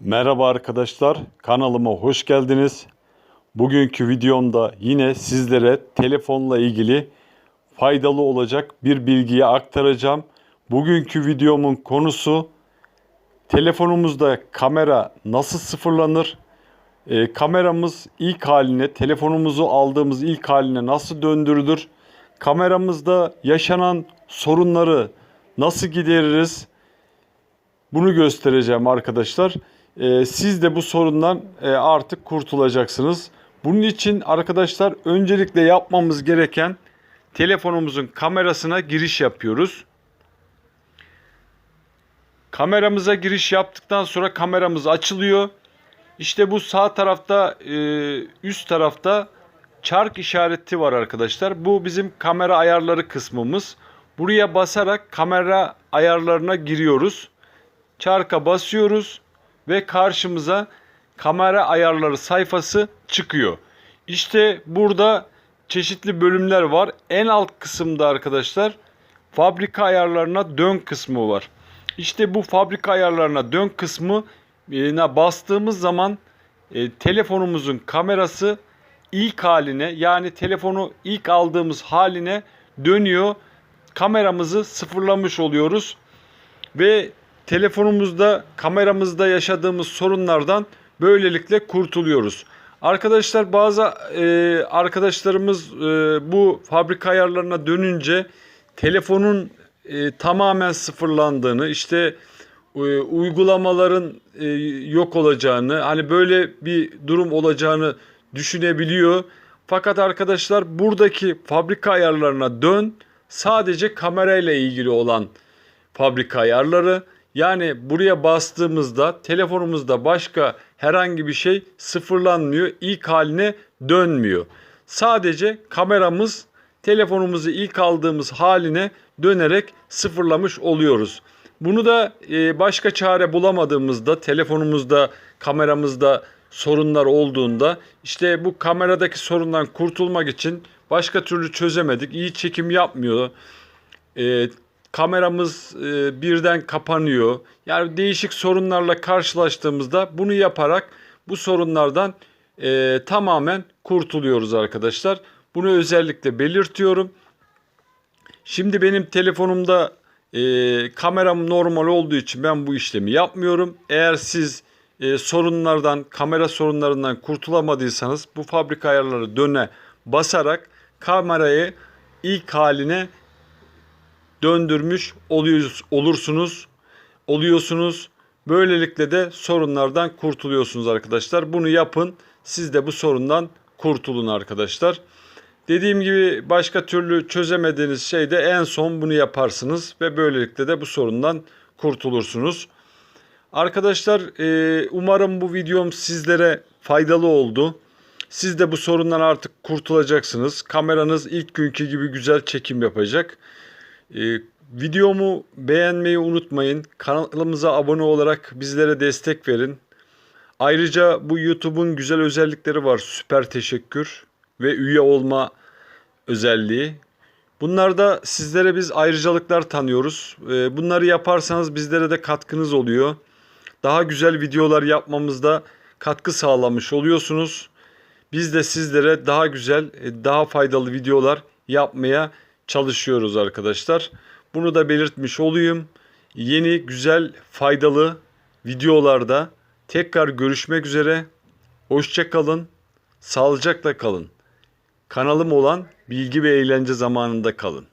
Merhaba arkadaşlar, kanalıma hoş geldiniz. Bugünkü videomda yine sizlere telefonla ilgili faydalı olacak bir bilgiyi aktaracağım. Bugünkü videomun konusu telefonumuzda kamera nasıl sıfırlanır? Ee, kameramız ilk haline, telefonumuzu aldığımız ilk haline nasıl döndürülür? Kameramızda yaşanan sorunları nasıl gideririz? Bunu göstereceğim arkadaşlar. Ee, siz de bu sorundan e, artık kurtulacaksınız. Bunun için arkadaşlar öncelikle yapmamız gereken telefonumuzun kamerasına giriş yapıyoruz. Kameramıza giriş yaptıktan sonra kameramız açılıyor. İşte bu sağ tarafta e, üst tarafta çark işareti var arkadaşlar. Bu bizim kamera ayarları kısmımız. Buraya basarak kamera ayarlarına giriyoruz. Çarka basıyoruz ve karşımıza kamera ayarları sayfası çıkıyor. İşte burada çeşitli bölümler var. En alt kısımda arkadaşlar fabrika ayarlarına dön kısmı var. İşte bu fabrika ayarlarına dön kısmı e, bastığımız zaman e, telefonumuzun kamerası ilk haline yani telefonu ilk aldığımız haline dönüyor. Kameramızı sıfırlamış oluyoruz ve telefonumuzda kameramızda yaşadığımız sorunlardan böylelikle kurtuluyoruz. Arkadaşlar bazı e, arkadaşlarımız e, bu fabrika ayarlarına dönünce telefonun e, tamamen sıfırlandığını işte e, uygulamaların e, yok olacağını hani böyle bir durum olacağını düşünebiliyor. Fakat arkadaşlar buradaki fabrika ayarlarına dön sadece kamerayla ilgili olan fabrika ayarları. Yani buraya bastığımızda telefonumuzda başka herhangi bir şey sıfırlanmıyor. ilk haline dönmüyor. Sadece kameramız telefonumuzu ilk aldığımız haline dönerek sıfırlamış oluyoruz. Bunu da e, başka çare bulamadığımızda telefonumuzda kameramızda sorunlar olduğunda işte bu kameradaki sorundan kurtulmak için başka türlü çözemedik. İyi çekim yapmıyor. E, kameramız e, birden kapanıyor. Yani değişik sorunlarla karşılaştığımızda bunu yaparak bu sorunlardan e, tamamen kurtuluyoruz arkadaşlar. Bunu özellikle belirtiyorum. Şimdi benim telefonumda e, kameram normal olduğu için ben bu işlemi yapmıyorum. Eğer siz e, sorunlardan, kamera sorunlarından kurtulamadıysanız bu fabrika ayarları döne basarak kamerayı ilk haline döndürmüş oluyoruz, olursunuz, oluyorsunuz. Böylelikle de sorunlardan kurtuluyorsunuz arkadaşlar. Bunu yapın. Siz de bu sorundan kurtulun arkadaşlar. Dediğim gibi başka türlü çözemediğiniz şeyde en son bunu yaparsınız ve böylelikle de bu sorundan kurtulursunuz. Arkadaşlar e, umarım bu videom sizlere faydalı oldu. Siz de bu sorundan artık kurtulacaksınız. Kameranız ilk günkü gibi güzel çekim yapacak. Ee, videomu beğenmeyi unutmayın. Kanalımıza abone olarak bizlere destek verin. Ayrıca bu YouTube'un güzel özellikleri var. Süper teşekkür ve üye olma özelliği. Bunlarda sizlere biz ayrıcalıklar tanıyoruz. Ee, bunları yaparsanız bizlere de katkınız oluyor. Daha güzel videolar yapmamızda katkı sağlamış oluyorsunuz. Biz de sizlere daha güzel, e, daha faydalı videolar yapmaya çalışıyoruz arkadaşlar. Bunu da belirtmiş olayım. Yeni, güzel, faydalı videolarda tekrar görüşmek üzere. Hoşça kalın. Sağlıcakla kalın. Kanalım olan bilgi ve eğlence zamanında kalın.